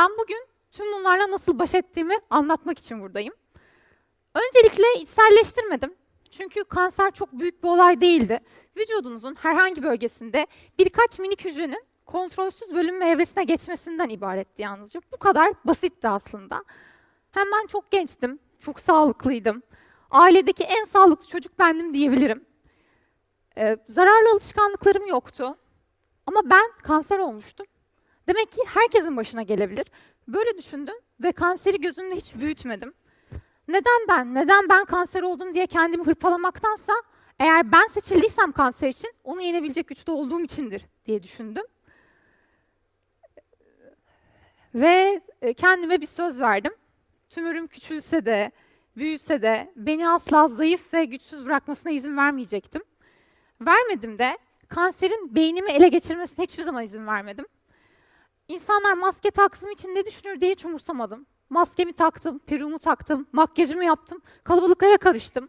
Ben bugün tüm bunlarla nasıl baş ettiğimi anlatmak için buradayım. Öncelikle içselleştirmedim. Çünkü kanser çok büyük bir olay değildi. Vücudunuzun herhangi bölgesinde birkaç minik hücrenin kontrolsüz bölünme evresine geçmesinden ibaretti yalnızca. Bu kadar basitti aslında. Hem ben çok gençtim, çok sağlıklıydım. Ailedeki en sağlıklı çocuk bendim diyebilirim. Ee, zararlı alışkanlıklarım yoktu. Ama ben kanser olmuştum. Demek ki herkesin başına gelebilir. Böyle düşündüm ve kanseri gözümde hiç büyütmedim. Neden ben, neden ben kanser oldum diye kendimi hırpalamaktansa eğer ben seçildiysem kanser için onu yenebilecek güçte olduğum içindir diye düşündüm. Ve e, kendime bir söz verdim. Tümörüm küçülse de, büyüse de beni asla zayıf ve güçsüz bırakmasına izin vermeyecektim. Vermedim de kanserin beynimi ele geçirmesine hiçbir zaman izin vermedim. İnsanlar maske taktığım için ne düşünür diye hiç umursamadım. Maskemi taktım, peruğumu taktım, makyajımı yaptım, kalabalıklara karıştım.